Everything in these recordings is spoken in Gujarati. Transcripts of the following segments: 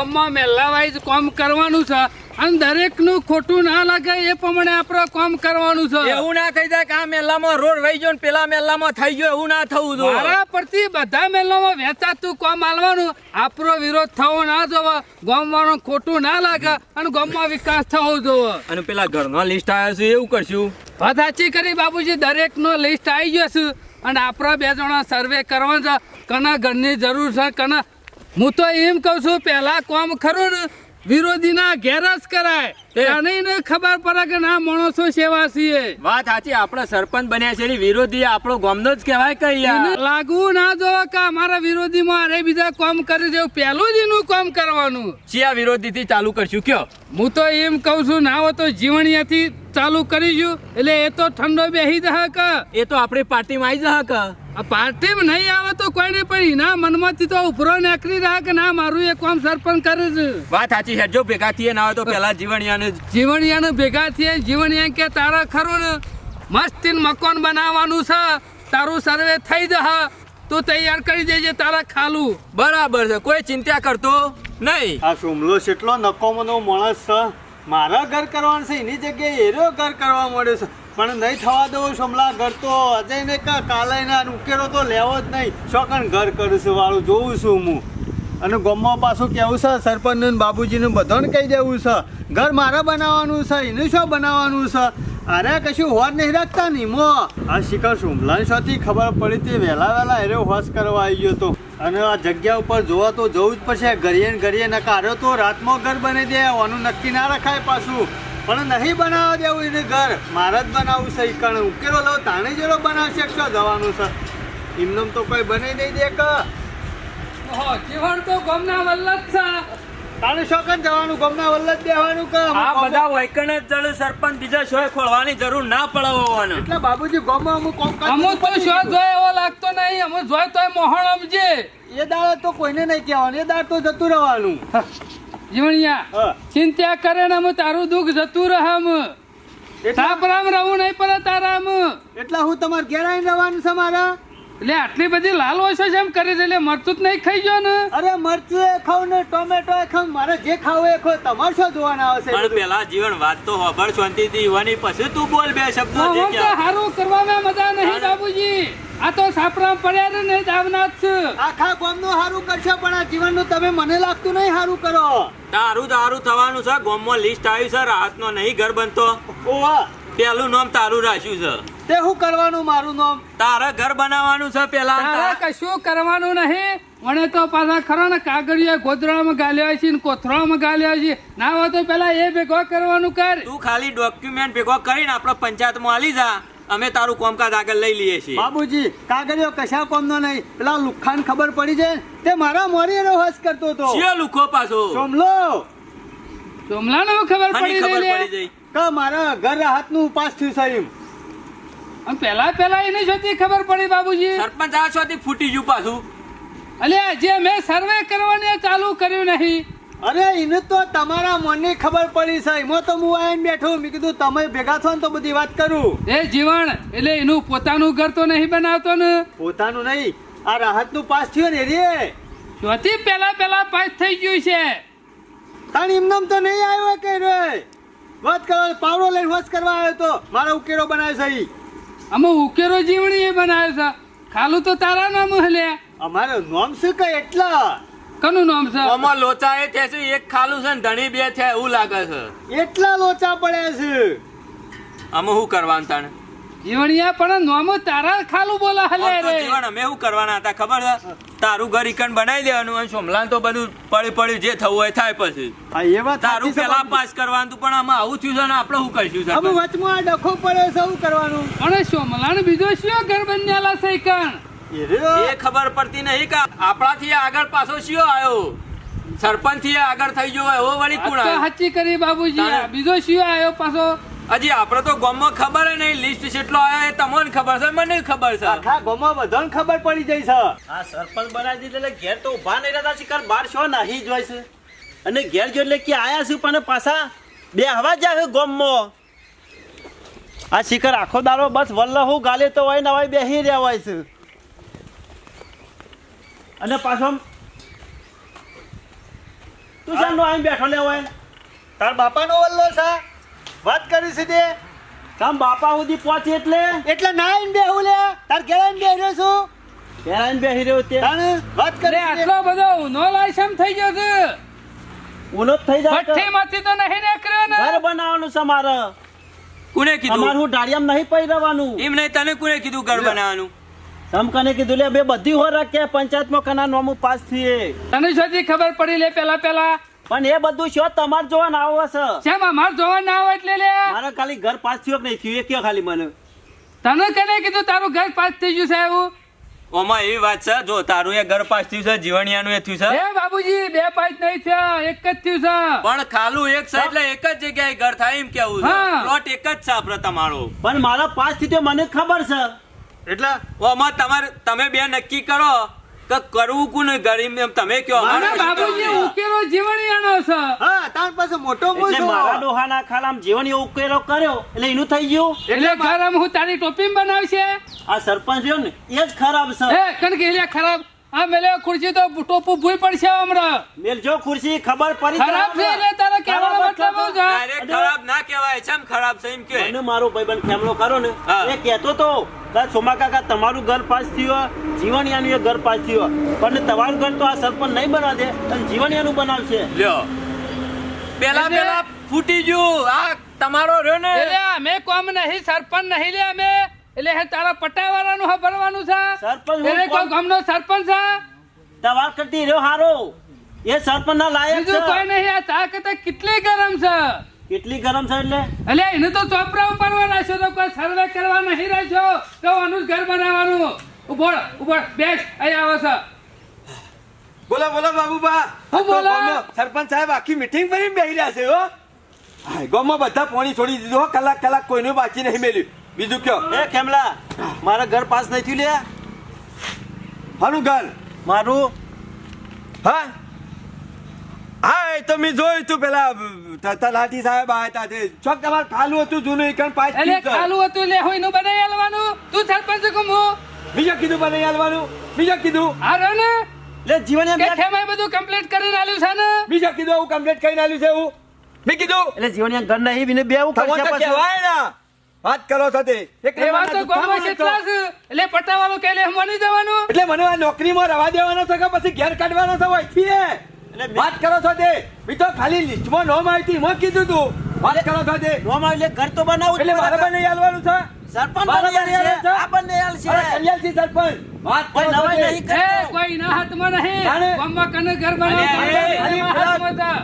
ગામમાં કોમ કરવાનું છે. અને દરેકનું ખોટું ના લાગે એ પ્રમાણે આપણે કામ કરવાનું છે. એવું ના થઈ જાય કે આ મેલામાં રોડ રહી ગયો ને પેલા મેલામાં થઈ ગયો એવું ના થવું જોઈએ. મારા પરથી બધા મેલામાં વેચાતું કામ આલવાનું. આપણો વિરોધ થવો ના જોવો. ગામવાળો ખોટું ના લાગે અને ગામમાં વિકાસ થવો જોવો. અને પેલા ઘરનો લિસ્ટ આવ્યો છે એવું કરશું? વાત સાચી કરી બાબુજી દરેકનો લિસ્ટ આવી ગયો છે. અને આપણા બે જણા સર્વે કરવા છે. કના ઘરની જરૂર છે કના હું તો એમ કહું છું પહેલાં કોમ ખરું ને વિરોધીના ઘેર જ કરાય તે- ત્યાંની ખબર પડે કે ના માણસો સેવા છીએ. વાત સાચી આપણે સરપંચ બન્યા છે વિરોધી આપણો ગામનો જ કહેવાય કઈ લાગવું ના જો કે અમારા વિરોધીમાં અરે બીજા કામ કરી દેવું પહેલું જ એનું કામ કરવાનું. ચિયા વિરોધીથી ચાલુ કરશું કયો? હું તો એમ કહું છું ના હોય તો જીવણિયાથી ચાલુ કરીશું એટલે એ તો ઠંડો બેસી જશે કે એ તો આપણી પાર્ટીમાં આવી જશે કે આ પાર્ટીમાં નહીં આવે તો કોઈ નહીં પણ એના મનમાંથી તો ઉપરો નીકળી રહ્યા કે ના મારું એ કામ સરપંચ કરે છે. વાત સાચી છે જો ભેગા થઈએ ના હોય તો પેલા જીવણિયાને જીવણિયાને ભેગા થઈએ જીવણિયા કે તારા ખરું ને મસ્તીન મકાન બનાવવાનું છે તારું સર્વે થઈ જશે તું તૈયાર કરી દેજે તારા ખાલું. બરાબર છે કોઈ ચિંતા કરતો નહીં. આ સુમલો કેટલો નકોમનો માણસ છે. મારા ઘર કરવાનું છે, એની જગ્યાએ એરો ઘર કરવા મળ્યો છે. પણ નહીં થવા દઉં, સમલા ઘર તો અજય ને કા કાલે ને ઉકેલો તો લેવો જ નહીં. શોકન ઘર કરું છું, વાળું જોઉં છું હું. અને ગામમાં પાછું કેવું છે, સરપંચનું બાબુજીનું બધાને કહી દેવું છે, ઘર મારે બનાવવાનું છે, એનું શું બનાવવાનું છે? અરે કશું હોર નહીં રાખતા નહીં મો આ શિખર સુમલાન શોથી ખબર પડી હતી વહેલા વહેલા એરે હોશ કરવા આવી ગયો તો. અને આ જગ્યા ઉપર જોવા તો જવું જ પડશે. ઘડીએ ને ઘડીએ ન તો રાતમાં ઘર બની દે આનું નક્કી ના રખાય પાછું. પણ નહીં બનાવવા દેવું એને ઘર. મારે જ બનાવવું છે કારણ ઉકેલો લો તાણે જેલો બનાવશે કે જવાનું છે. એમનેમ તો કોઈ બની નહીં દે કે. ઓહો, તો ગમના વલ્લભ છે. તાણે શોકન જવાનું? ગમના વલ્લભ દેવાનું કે આ બધા વૈકણ જ જળ સરપંચ બીજા શોય ખોલવાની જરૂર ના પડવાનો એટલે બાબુજી ગામમાં અમુક કોમ અમુક તો પડી શો જોય એવો લાગતો નહીં. અમુક જોય તોય મોહણ અમજે. એ દાડે તો કોઈને નહીં કહેવાનું. એ દાડ તો જતું રહેવાનું. જીવણિયા ચિંતા કરે ને અમે તારું દુઃખ જતું રહે અમે એટલા રહું નહીં પડે તારા એટલે એટલા હું તમારે ઘેર આવીને રહેવાનું છે મારા? એટલે આટલી બધી લાલ ઓછો છે એમ કરી છે એટલે મરચું જ નહીં ખાઈ ગયો ને. અરે મરચું એ ખાવ ને ટોમેટો એ ખાવ મારે જે ખાવ એ ખાવ તમારે શું જોવાનું આવશે પણ પેલા જીવન વાત તો હોબળ શાંતિ થી ઈવાની પછી તું બોલ બે શબ્દો જે કે તો હારું કરવામાં મજા નહીં બાબુજી આ તો સાપરામ પડ્યા ને નહીં દાવનાથ છે. આખા ગામનું સારું કરશો પણ આ જીવનનું તમે મને લાગતું નહીં સારું કરો. તારું તારું થવાનું છે ગોમમાં લિસ્ટ આવ્યું છે રાહતનો નહીં ઘર બનતો. ઓવા પેલું નામ તારું રાખ્યું છે. તે શું કરવાનું મારું નામ? તારે ઘર બનાવવાનું છે પેલા? તારે કશું કરવાનું નહીં. મને તો પાછા ખરો ને કાગળિયા ગોદડામાં ગાલ્યા છે ને કોથરામાં ગાલ્યા છે. ના હોય તો પેલા એ ભેગો કરવાનું કર. તું ખાલી ડોક્યુમેન્ટ ભેગો કરીને આપણે પંચાયતમાં આલી જા. અમે તારું કોમકાજ આગળ લઈ લઈએ છીએ. બાબુજી કાગળિયો કશા કોમનો નહીં. પેલા લુખાન ખબર પડી છે? તે મારા મોરી એનો હસ કરતો હતો. લુખો પાછો? સોમલો ચોમલાને હું ખબર પડી ગઈ. કે મારા ઘર રાહતનું ઉપાસ થયું છે એમ આમ પેલા પેલા એની જોતી ખબર પડી બાબુજી? સરપંચ આ છોથી ફૂટી ગયું પાછું. અલ્યા જે મેં સર્વે કરવાને ચાલુ કર્યું નહીં. અરે એને તો તમારા મનની ખબર પડી છે એમાં તો હું આવીને બેઠો મેં કીધું તમે ભેગા છો ને તો બધી વાત કરું. એ જીવણ એટલે એનું પોતાનું ઘર તો નહીં બનાવતો ને? પોતાનું નહીં. આ રાહતનું પાસ થયું ને રે ચોથી પેલા પેલા પાસ થઈ ગયું છે. તાણ એમનામ તો નહીં આવ્યો કે રે? વાત કરવા પાવડો લઈને વસ કરવા આવ્યો તો મારો ઉકેરો બનાવ્યો છે. અમે ઉકેરો જીવણી એ બનાવ્યો છે. ખાલું તો તારા નામ હલે. અમારો નામ શું કે એટલા? કનું નામ છે? અમાર લોચા એ છે એક ખાલું છે ને ધણી બે છે એવું લાગે છે. એટલા લોચા પડ્યા છે. અમે શું કરવાનું તાણે? જીવણિયા પણ નોમો તારા ખાલું બોલા હલે રે. જીવણ અમે એવું કરવાના હતા ખબર છે? તારું ઘર ઇકન બનાવી દેવાનું અને સોમલાન તો બધું પડી પડ્યું જે થવું હોય થાય પછી. હા એ વાત તારું પેલા પાસ કરવાનું પણ આમાં આવું થયું છે ને આપણે શું કરશું અમે સરપંચ? વચમાં આ ડખો પડ્યો છે શું કરવાનું? પણ સોમલાને બીજો શું ઘર બન્યાલા છે ઇકન એ ખબર પડતી નહીં કે આપણાથી આગળ પાછો શિયો આવ્યો. સરપંચથી આગળ થઈ ગયો એવો વળી આ કોણ સાચી કરી બાબુજી બીજો શું આવ્યો પાછો. હજી આપણે તો ગામમાં ખબર હે નહીં લિસ્ટ કેટલો આવ્યો એ તમને ખબર છે મને ખબર છે. આખા ગામમાં બધાને ખબર પડી જઈ છે. આ સરપંચ બનાવી દીધું એટલે ઘેર તો ઊભા નહીં રહેતા શિકાર બાર શો નાહી જોઈ છે. અને ઘેર જો એટલે કે આયા છે પણ પાછા બે હવા જ આવે ગોમમાં. આ શિકાર આખો દારો બસ વલ્લ હું ગાલે તો હોય ને હોય બેહી રહ્યા હોય છે. અને પાછો તું શામનો આમ બેઠો લેવાય હોય તાર બાપાનો વલ્લો છે? વાત કરી છે તે? કામ બાપા સુધી પહોંચે એટલે? એટલે ના બે હું લે. તાર ઘેર બે હીરો છું. ઘેર બે હીરો તે? વાત કરે આટલો બધો ઉનો લાયસમ થઈ ગયો છે. ઉનો થઈ જાય ભઠ્ઠી માંથી તો નહીં નીકળ્યો ને. ઘર બનાવવાનું છે મારે. કોને કીધું? કીધું હું ડાળિયામ નહીં પહેરવાનું એમ નહીં તને કોને કીધું ઘર બનાવવાનું? તમ કને કીધું લે બે બધી હો રાખે પંચાયતમાં કના નોમું પાસ થઈએ. તને શોધી ખબર પડી લે પેલા પેલા. પણ એ બધું શો તમારે જોવા ના આવો છે શેમ અમાર જોવા ના આવે એટલે લે. મારે ખાલી ઘર પાસ થયો કે નહીં થયું? એ કયો ખાલી મને? તને કને કીધું તારું ઘર પાસ થઈ ગયું છે એવું? ઓમાં એવી વાત છે જો તારું એ ઘર પાસ થયું છે જીવણિયાનું એ થયું છે. એ બાબુજી બે પાસ નહીં થયા એક જ થયું છે. પણ ખાલું એક છે એટલે એક જ જગ્યાએ ઘર થાય એમ કેવું છે? હા. પ્લોટ એક જ છે આપણે તમારો. પણ મારા પાસ થયું મને ખબર છે. એટલે ઓમાં તમારે તમે બે નક્કી કરો. કે કરવું કોને ગરીબ એમ તમે કયો મારા બાબુજી? ઉકેલો જીવણીયાનો છે. હા તાર પાસે મોટો એટલે મૂછો મારા ડોહાના ખાલામ જીવન એવો ઉકેલો કર્યો એટલે એનું થઈ ગયું. એટલે ગરમ હું તારી ટોપી બનાવશે? આ સરપંચ રહ્યો ને એ જ ખરાબ છે. એ કણ કે ખરાબ આ મેલે ખુરશી તો ટોપુ ભૂઈ પડશે હમણાં. મેલજો ખુરશી ખબર પડી ખરાબ છે એટલે તારે કહેવાનો મતલબ છે ડાયરેક્ટ ખરાબ ના કહેવાય. ચમ ખરાબ છે એમ કે? મને મારો ભાઈબંધ ફેમલો કરો ને એ કહેતો તો કે સોમા કાકા તમારું ઘર પાસ થયું જીવણિયાનું એ ઘર પાસ થયું પણ તમારું ઘર તો આ સરપંચ નહીં બનાવ દે અને જીવણિયાનું બનાવશે. લ્યો. પેલા પેલા ફૂટી ગયું. આ તમારો રહ્યો ને. એટલે અમે કોમ નહીં સરપંચ નહીં લે અમે. એટલે હે તારા પટાવાળાનું હા ભરવાનું છે? સરપંચ એટલે કોઈ ગામનો સરપંચ છે. તમાર કરતી રહ્યો હારો. એ સરપંચ ના લાયક છે. કોઈ નહીં આ ચા કરતા કેટલી ગરમ છે? કેટલી ગરમ છે એટલે? એટલે એને તો ચોપરા ઉપર રાખ્યો તો કોઈ સર્વે કરવા નહીં રાખ્યો તો અનુજ ઘર બનાવવાનું. ઉભોળ ઉભોળ બેસ અહીં આવો છો. બોલો બોલો બાબુબા. હું બોલો? સરપંચ સાહેબ આખી મીટિંગ ભરીને બેહી રહ્યા છે હો. ગામમાં બધા પાણી છોડી દીધું હો કલાક કલાક કોઈનું બાકી નહીં મેલ્યું. બીજું કયો? એ કેમલા મારા ઘર પાસ નહીં થયું લે. હાનું ઘર? મારું? હા? હા એ તો મેં જોયું તું પેલા ત- તલાટી સાહેબ આયા હતા તે. ચોક તમારે ખાલું હતું જૂનું એકણ પાંચ એટલે ખાલું હતું લે હોયનું બનાવી આલવાનું. તું સરપંચ કું હું? બીજું કીધું બનાવી આલવાનું? બીજું કીધું? આ રહે ને. લે જીવન કે ઠેમાય બધું કમ્પ્લીટ કરીને આલ્યું છે ને? બીજું કીધું હું કમ્પ્લીટ કરીને આલ્યું છે એવું? મેં કીધું એટલે જીવન ઘર નહીં બીને બેવું કરશે કહેવાય ના. વાત કરો છો એવા તો ગામમાં કેટલા છે એટલે પટાવાળો કે લે મની જવાનું. એટલે મને આ નોકરીમાં રવા દેવાનો છે કે પછી ઘેર કાઢવાનો છે એટલે વાત કરો છો તે. મેં તો ખાલી લિસ્ટમાં નોમ આવી હતી એમાં કીધું તું. વાત કરો છો તે. નોમ આવે એટલે ઘર તો બનાવું એટલે મારે પડે. બને આલવાનું છે. સરપંચ છે? સરપંચ. વાત કોઈ નવાઈ નહીં કોઈ ના હાથમાં નહીં. ગામમાં કને ઘર.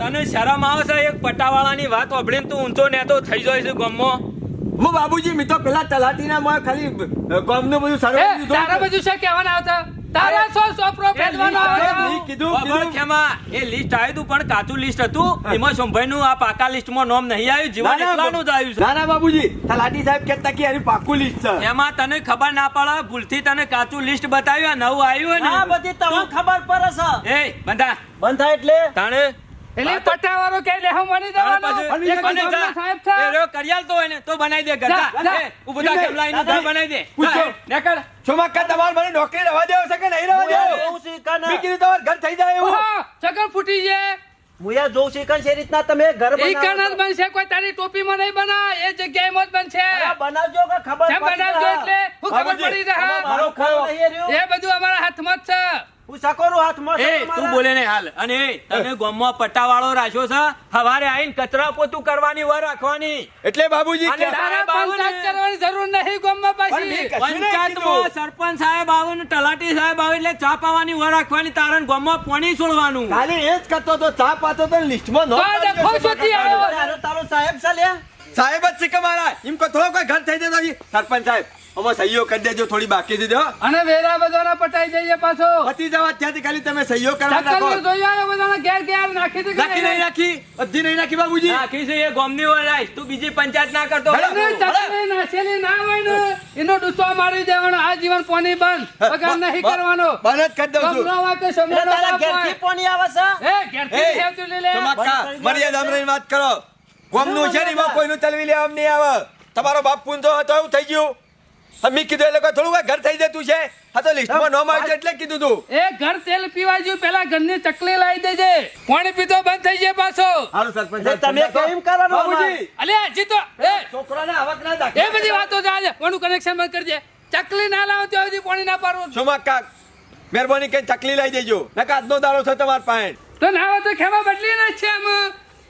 તને શરમ આવે છે એક પટાવાળાની વાત સાંભળીને તું ઊંચો નેતો થઈ જાય છે ગામમાં. હું બાબુજી મિત્રો પેલા તલાટીના માં ખાલી ગામનું બધું તારા બધું છે કહેવાના આવતા? તારા સો સોપરો ફેરવાનો અરે, કીધું ખબર કીધું. ખેમા એ લિસ્ટ આવ્યું હતું પણ કાચું લિસ્ટ હતું. એમાં સોમભાઈ નું આ પાકા લિસ્ટમાં નામ નહીં આવ્યું જીવન ના, ના, એકલાનું જ આવ્યું ના ના બાબુજી તલાટી સાહેબ કહેતા કે એની પાકું લિસ્ટ છે. એમાં તને ખબર ના પડે ભૂલથી તને કાચું લિસ્ટ બતાવ્યું આ નવું આવ્યું આ બધી તમને ખબર પડે છે. ને એ બંધા. બંધ એટલે? તાણે એટલે પટાવાળો કે લે હું મની દેવાનો ગામનો જા. સાહેબ છે. એ રહ્યો કરિયાલ તો એને તો બનાવી દે ઘર જા, જા. કેમ લાઈન દાદા, બનાવી દે. પૂછો. એ, નીકળ. ચોમાકા મને નોકરી રવા દેવો છે કે નહીં રવા દેવો? જોઉં છું કાના. મેં કીધું તમારે ઘર થઈ જાય એવું. ચકર ફૂટી જાય મુયા જોઉં છું કાન છે એ રીતના તમે ઘર બનાવો કણ જ બનશે કોઈ તારી ટોપીમાં નહીં બના એ જગ્યાએ જ બનશે. બનાવજો કે ખબર પડી બનાવજો એટલે હું ખબર પડી રહે મારો ખાવ નહીં રહ્યો. એ બધું અમારા હાથમાં જ છે. હું સકોરું હાથમાં છે એ તમારા. તું બોલે ને હાલ. અને એ. તમે ગામમાં પટ્ટાવાળો રાખ્યો છે હવારે આવીને કચરા પોતું કરવાની વાર રાખવાની. એટલે બાબુજી કે- ને. પંચાયત કરવાની જરૂર નહીં ગોમમાં પાછી. પંચાયતમાં સરપંચ સાહેબ આવે ને તલાટી સાહેબ આવે એટલે ચા પાવાની વાર રાખવાની તારણ ગોમમાં પાણી છોડવાનું. ખાલી એ જ કરતો તો ચા પાતો તો લિસ્ટમાં આવ્યો. તારો સાહેબ છે સાહેબ જ છે કે મારા? એમ કહો થોડો કોઈ ઘર થઈ જતો સરપંચ સાહેબ અમે સહીઓ કરી દેજો થોડી બાકી દીધો અને વેરા બધાના પટાઈ જઈએ પાછો. પતી જવા ત્યાંથી ખાલી તમે સહીઓ કરવા નાખો જોઈ આવ્યો બધાના ઘેર ઘેર નાખી દે નાખી નહીં? નાખી અધી નહીં નાખી બાબુજી. નાખી છે એ ગોમની વાર તું બીજી પંચાયત ના કરતો. અને ચટણી ના હોય ને એનો ડૂચો મારી દેવાનો. આ જીવન પોની બંધ. પગાર નહીં કરવાનો. બંધ જ કરી દઉં છું. ગમનો હોય સમજો તારા ઘેરથી પોની આવે છે? એ ઘેરથી એ, હેવતું લઈ લે. ચોમાકા, મર્યાદામાં રહીને વાત કરો. ગોમનું છે ને એમાં કોઈનું ચલવી લેવા નહીં આવે. તમારો બાપ પૂંજો હતો એવું થઈ ગયું. હવે કીધું એ લોકો થોડું ઘર થઈ જતું છે. હા તો લિસ્ટમાં નોમ આવી એટલે કીધું તું. એ ઘર તેલ પીવા જ્યું પેલા ઘરની ચકલી લાવી દેજે. પાણી પીતો બંધ થઈ જાય પાછો. સરપંચ તમે કેમ કરો બાબુજી અલે હજી તો એ. ના દાખલ. એ બધી વાતો જાજે કોનું કનેક્શન બંધ કરજે. ચકલી ના લાવો ત્યાં સુધી પાણી ના પારવું સોમા કાક? મહેરબાની કઈ ચકલી લઈ દેજો. નકા આજનો દાડો છે તમાર પાસે. તો ના હોય તો ખેમા બદલી ના છે આમ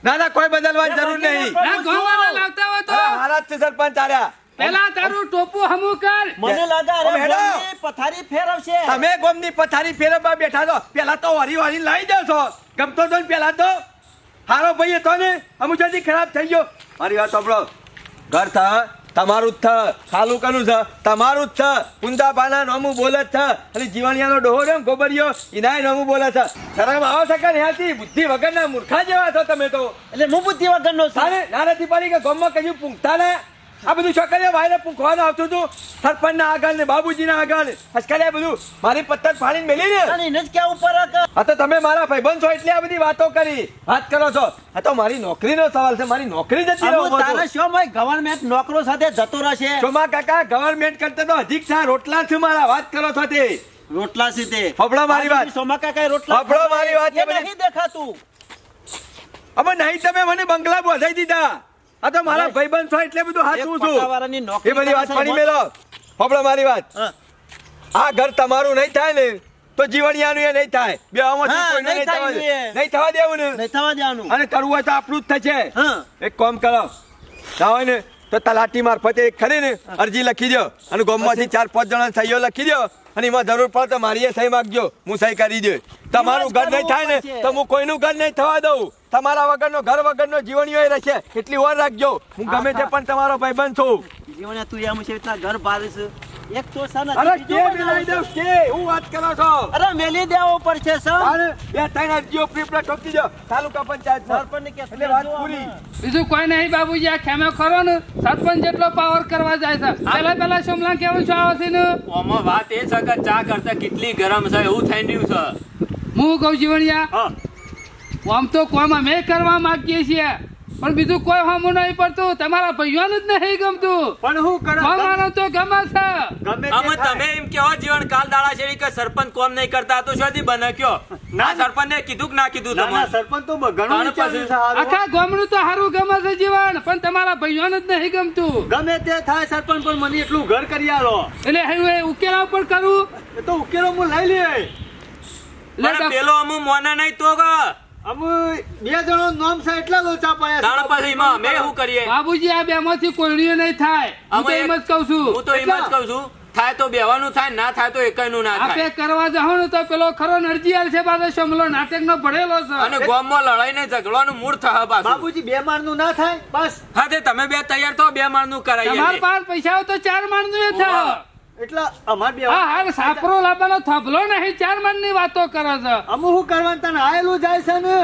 ના ના કોઈ બદલવાની જરૂર નહીં. ના ગોવાળા લાવતા હોય તો. હારા છે સરપંચ તાર્યા પેલા તારું ટોપું હમું કર. મને લાગે અરે મેડમ. પથારી ફેરવશે. તમે ગોમની પથારી ફેરવવા બેઠા છો. પેલા તો હરી હરી લાવી દો છો ગમતો તો પેલા તો. હારો ભાઈ હતો ને અમુક જલ્દી ખરાબ થઈ ગયો. મારી વાત સાંભળો. ઘર થ તમારું જ થ ખાલું કનું છે તમારું જ છે કુંદાબાના નોમું બોલે જ છે અને જીવાણિયાનો ડોહો રહ્યો ને ગોબરિયો એનાય નોમું બોલે છે શરમ આવો છે કે ન્યાથી? બુદ્ધિ વગરના મૂર્ખા જેવા છો તમે તો. એટલે હું બુદ્ધિ વગરનો છું? ના નથી પડી કે ગોમમાં કયું પૂંખતા ને? આ બધું છોકરીઓ ભાઈને પૂખવાનું આવતું હતું. સરપંચના આગળ ને બાબુજીના આગળ. હસકાલ્યા બધું? મારી પત્તર ફાડીને મેલી ને? અને એને જ ક્યાં ઉપર હા તો તમે મારા ભાઈબંધ છો એટલે આ બધી વાતો કરી. વાત કરો છો. આ તો મારી નોકરીનો સવાલ છે. મારી નોકરી જતી રહો તારા શો મય ગવર્નમેન્ટ નોકરો સાથે જતો રહેશે. સોમા કાકા ગવર્મેન્ટ કરતા તો અધિક સા રોટલા છે મારા. વાત કરો છો તે. રોટલા સીધે હભળો મારી વાત. સોમા કાકા રોટલા ફફડા મારી વાત, એ નહીં દેખાતું. હવે નહીં તમે મને બંગલા બોધાઈ દીધા. આ તો મારા ભાઈબંધ છો એટલે બધું હાચું છું. એ બધી વાત પડી મેલો. હભળો મારી વાત. હા. આ ઘર તમારું નહીં થાય ને તો જીવણિયાનું એ નહીં થાય. બે આમાંથી હા, નહીં થવા થાય નહીં થવા દેવું ને. નહીં થવા દેવાનું. અને કરવું હોય તો આપણું જ થશે. એક કામ કરો. ના ને તો તલાટી મારફતે એક ખરી ને અરજી લખી દો અને ગોમમાંથી ચાર પાંચ જણા સહીઓ લખી દો અને એમાં જરૂર પડે તો મારી સહી માગજો. હું સહી કરી દઉં તમારું ઘર નહીં થાય ને તો હું કોઈનું ઘર નહીં થવા દઉં. તમારા વગરનો ઘર વગરનો જીવણીઓ રહેશે. એટલી વાર રાખજો. હું ગમે તે પણ તમારો ભાઈબંધ છું. જીવન તું એમ છે એટલા ઘર બારે છે. એક તો છે અરે કે બનાવે દઉં કે હું વાત કરો છો? અરે મેલી દેવો પડશે સર. અને બે ત્રણ અરજીઓ પ્રીપલા ઠોકી દો. તાલુકા પંચાયતમાં સરપંચને કે એટલે વાત પૂરી. બીજું કોઈ નહીં બાબુજી આ ખેમે ખરો ને? સરપંચ જેટલો પાવર કરવા જાય છે. પેલા પેલા સોમલા કેવું છો આવે છે ને વાત એ છે કે ચા કરતા કેટલી ગરમ છે એવું થઈ રહ્યું છે. હું કહું જીવણિયા આમ તો કોમ અમે કરવા માંગીએ છીએ. પણ બીજું કોઈ હમું નહીં પડતું. તમારા ભાઈઓને જ નહીં ગમતું. પણ હું કરે અમારો તો ગમે છે. તમે એમ કેવો જીવન કાલ દાડા છે કે સરપંચ કોમ નહીં કરતા? તો શોધી બને કયો? ના સરપંચ ને. કીધું કે ના કીધું ના સરપંચ તો ઘણું આખા ગામનું તો સારું ગમે છે જીવન પણ તમારા ભાઈઓને જ નહીં ગમતું. ગમે તે થાય સરપંચ પણ મને એટલું ઘર કરી આલો. એટલે હું એ ઉકેલા ઉપર કરું. એ તો ઉકેલો હું લઈ લે. પેલો અમુ મોને નહીં તો કે અમે બે જણો નામ છે એટલા લોચા પડ્યા તાણ પછી એમાં અમે શું કરીએ? બાબુજી આ બે માંથી નહીં થાય. હું તો એમ જ કઉ છું. હું તો એમ જ કહું છું. થાય તો બેવાનું થાય ના થાય તો એકયનું ના આપે થાય. કરવા જાવ ને તો પેલો ખરો નરજીયાલ છે પાછો શમલો નાટક નો ભરેલો અને લડાઈ ગામમાં લડાઈને ઝઘડવાનું મૂળ થાય પાછું. બાબુજી બે માળનું ના થાય? બસ. હા તે તમે બે તૈયાર થો બે માળનું તમારા કરાવીએ પાંચ પૈસા હોય તો ચાર માણનું થાય એટલે અમાર બે હા હાલ સાપરો લાવવાનો થભલો નહીં ચાર માણની વાતો કરે છે. અમુ શું કરવાનું તને આયેલું જાય છે ને?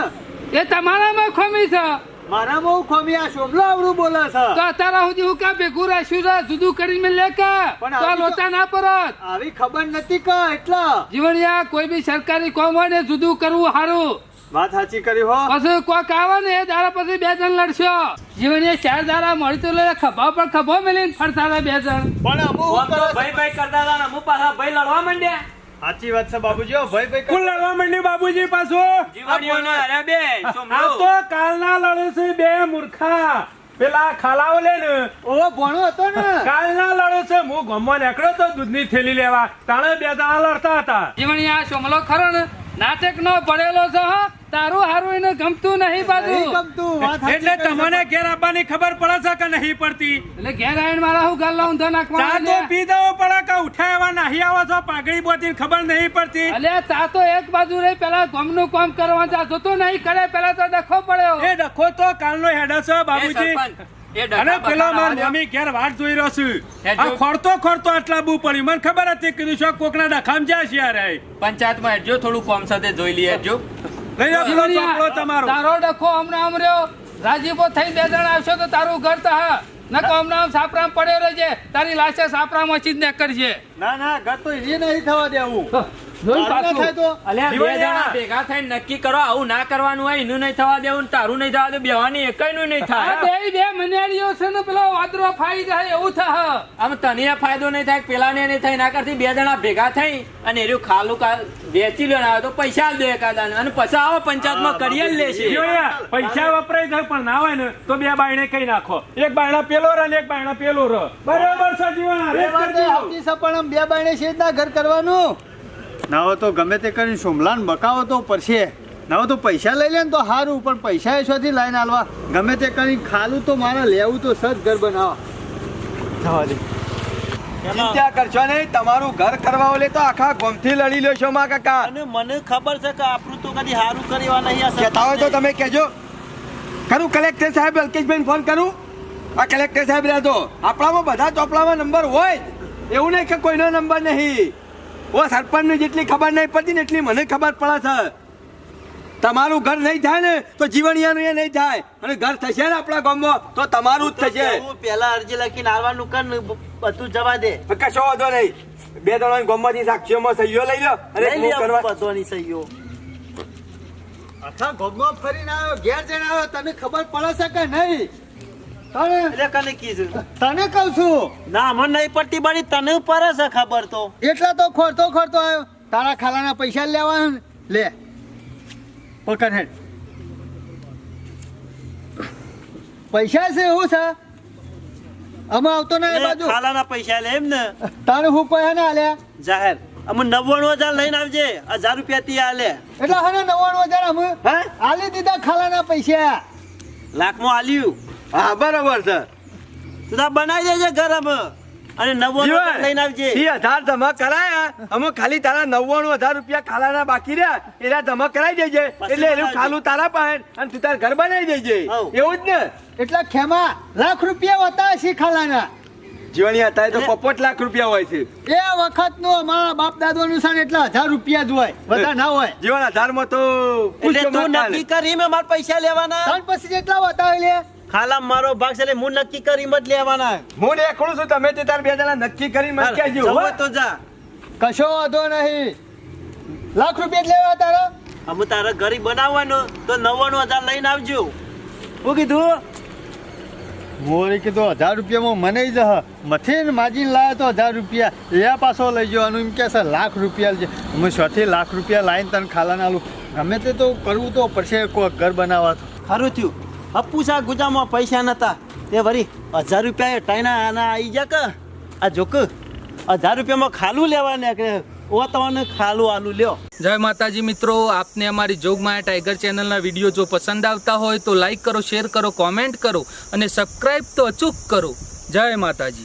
એ તમારામાં ખમી છે. મારામાં હું ખોમી આ શોભલો આવડું બોલે છે. તો સુધી હું કા ભેગું રાખ્યું છે? જુદું કરીને લે કે? પણ તો આ આવી તો- લોચા ના પરત. આવી ખબર નથી કે એટલા? જીવણિયા કોઈ બી સરકારી કોમ હોય ને જુદું કરવું સારું. વાત સાચી કરી હો. પછી કોક આવે ને એ દાડા પછી બે જણ લડશો. જીવણીએ ચાર દાડા મળી તો લે ખભા પર ખભો મેલીને ફરતા બે જણ. પણ અમુ આમ શું તો કરે ભાઈ ભાઈ કરતા હતા અમુક પાછા ભાઈ લડવા માંડ્યા. સાચી વાત છે બાબુજી ભાઈ ભાઈ કોણ લડવા માંડ્યું બાબુજી પાછું? અરે બે આ. તો કાલના લડે છે બે મૂર્ખા. પેલા ખાલાઓ લે ને. ઓ ભણો હતો ને. કાલના લડો છે હું ગમવા નીકળ્યો તો દૂધની થેલી લેવા. તાણે બે દાણા લડતા હતા. જીવણીયા આ સોમલો ખરો ને? નાટક નો પડેલો છે હો. તારું હારું એને ગમતું નહીં બાજુ. વાત એટલે તમને ઘેર આપવાની ખબર પડે છે કે નહીં પડતી? એટલે ઘેર આવીને મારા હું ગાલ ઊંધો ચા તો પી દેવો પડે કે ઉઠાય નહીં આવો છો? પાઘડી બોતી ખબર નહીં પડતી. એટલે ચા તો એક બાજુ રહી પેલા ગમનું કામ કરવા જા. તો નહીં કરે પેલા તો ડખો પડ્યો. એ ડખો તો કાલનો હેડ છે બાબુજી. અને પેલો માર મમ્મી ઘેર વાટ જોઈ રહ્યો છું. આ ખોરતો ખોરતો આટલા બુ પડી મને ખબર હતી કીધું છો કોકના ડખામ જ્યાં છે યાર. પંચાયતમાં હેડજો થોડું કોમ સાથે જોઈ લઈએ હેડજો. લઈ પેલો ચોપડો તમારો. તારો ડખો હમણાં આમ રહ્યો રાજીપો થઈ બે જણ આવશો તો તારું ઘર તો હા. નકો હમણાં આમ સાપરામ પડ્યો રહેજે તારી લાશે સાપરામ જ ને કરજે ના ના ઘર તો એ નહીં થવા દેવું ભેગા થઈને નક્કી કરો આવું ના કરવાનું હોય એનું નહીં થવા દેવું ને તારું નહીં થવા દેવું બેવાની એકયનું નહીં થાય. બે બે મન્યાળીઓ છે ને પેલો વાદરો ફાઈ જાય એવું થાય આમ તને ફાયદો નહીં થાય પેલા ને નહીં થાય ના કરતી બે જણા ભેગા થઈ અને એર્યું ખાલું વેચી લો આવે તો પૈસા દે એકાદા અને પછી આવો પંચાયતમાં કરીએ જ લેશે. પૈસા વપરાય થાય પણ ના હોય ને તો બે બાયણે કઈ નાખો. એક બાયણા પેલો ર ને એક બાયણા પેલો ર બરાબર. છે આમ બે બાયણે છે જ ના ઘર કરવાનું. ના હોય તો ગમે તે કરીને સોમલાન બકાવો તો પડશે. ના હોય તો પૈસા લઈ લે ને તો સારું પણ પૈસા એ શોથી લાઈને આલવા ગમે તે કરી ખાલું તો મારે લેવું તો સજ ઘર બનાવવા જવા દે ચિંતા કરશો નહીં તમારું ઘર કરવા ઓલે તો આખા ગોમથી લડી લ્યો છો માં કાકા. અને મને ખબર છે કે આપણું તો કદી સારું કરવા નહીં આ કહેતા હોય તો તમે કહેજો. કરું કલેક્ટર સાહેબ અલ્કેશભાઈ ફોન કરું. આ કલેક્ટર સાહેબ રહેતો આપણામાં બધા ચોપડામાં નંબર હોય એવું નહીં કે કોઈનો નંબર નહીં. ઓ સરપંચને જેટલી ખબર નહીં પડતી ને એટલી મને ખબર પડે છે. તમારું ઘર નહીં થાય ને તો જીવણિયાનું એ નહીં થાય અને ઘર થશે ને આપણા ગામમાં તો તમારું જ થશે. હું પેલા અરજી લખીને આવવાનું કર ને બધું જવા દે. કશો વાંધો નહીં. બે ત્રણ ગામમાંથી સાક્ષીઓમાં સહીઓ લઈ લો અને લઈ હું લે કરવા બધોની સહીઓ. આખા ગોગમાં ફરીને આવ્યો ઘેર જઈને આવ્યો તને ખબર પડે છે કે નહીં? તને એટલે કને કીધું. તને કહું છું? ના મને નહીં પડતી બળી તને પડે છે ખબર તો. એટલા તો ખોરતો ખોરતો આવ્યો. તારા ખાલાના પૈસા લેવા લે. પકડ હેડ. પૈસા છે એવું છે? અમે આવતો ના એ બાજુ. ખાલાના પૈસા લે એમ ને. તારે હું પૈસા ના આલ્યા જાહેર. અમે નવ્વાણું હજાર લઈને આવજે. હજાર રૂપિયા તી આલે. એટલે હવે નવ્વાણું હજાર અમે હે? આલી દીધા ખાલાના પૈસા. લાખમાં આલ્યું. હા બરાબર છે. તું તાર બનાવી દેજે ઘર અમે. અને નવ્વાણું હજાર લઈને આવજે. એ હજાર જમા કરાયા. અમે ખાલી તારા નવ્વાણું હજાર રૂપિયા ખાલાના બાકી રહ્યા. એના જમા કરાવી દેજે. એટલે એનું ખાલું તારા પાસે. અને તું તાર ઘર બનાવી દેજે. એવું જ ને? એટલે ખેમા લાખ રૂપિયા હોતા હશે ખાલાના. જીવણી હતા તો પોપટ લાખ રૂપિયા હોય છે. એ વખત નો મારા બાપ દાદા નું સાને એટલા હજાર રૂપિયા જ હોય. બધા ના હોય. જીવન હજારમાં તો એટલે તું નક્કી કરી મેં મારા પૈસા લેવાના. ત્રણ પછી જેટલા બતાવી લે? ખાલા મારો ભાગ છે એટલે હું નક્કી કરી મત લેવાના. હું દેખડું છું તમે તે તાર બે જણા નક્કી કરીને મત કહેજો હો. તો જા. કશો વાંધો નહીં. લાખ રૂપિયા જ લેવા તારા. અમે તારા ઘરે બનાવવાનું તો નવ્વાણું હજાર લઈને આવજો. શું કીધું? મોરે કીધું હજાર રૂપિયામાં મને જ હ. મથી માજી લાયા તો હજાર રૂપિયા. એ પાછો લઈ જવાનું એમ કે છે લાખ રૂપિયા છે. અમે સોથી લાખ રૂપિયા લાવીને તને ખાલાના આલું. ગમે તે તો કરવું તો પડશે કોઈ ઘર બનાવવા તો. ખરું થયું. અપ્પુ સા ગુજામાં પૈસા નતા. તે વરી હજાર રૂપિયા ટાઈના આના આવી જા કે? આ જોક, હજાર રૂપિયામાં ખાલું લેવાને કે ઓ તમને ખાલું આલું લ્યો. જય માતાજી મિત્રો, આપને અમારી જોગમાયા ટાઈગર ચેનલના વીડિયો જો પસંદ આવતા હોય તો લાઈક કરો, શેર કરો, કોમેન્ટ કરો અને સબસ્ક્રાઈબ તો અચૂક કરો. જય માતાજી.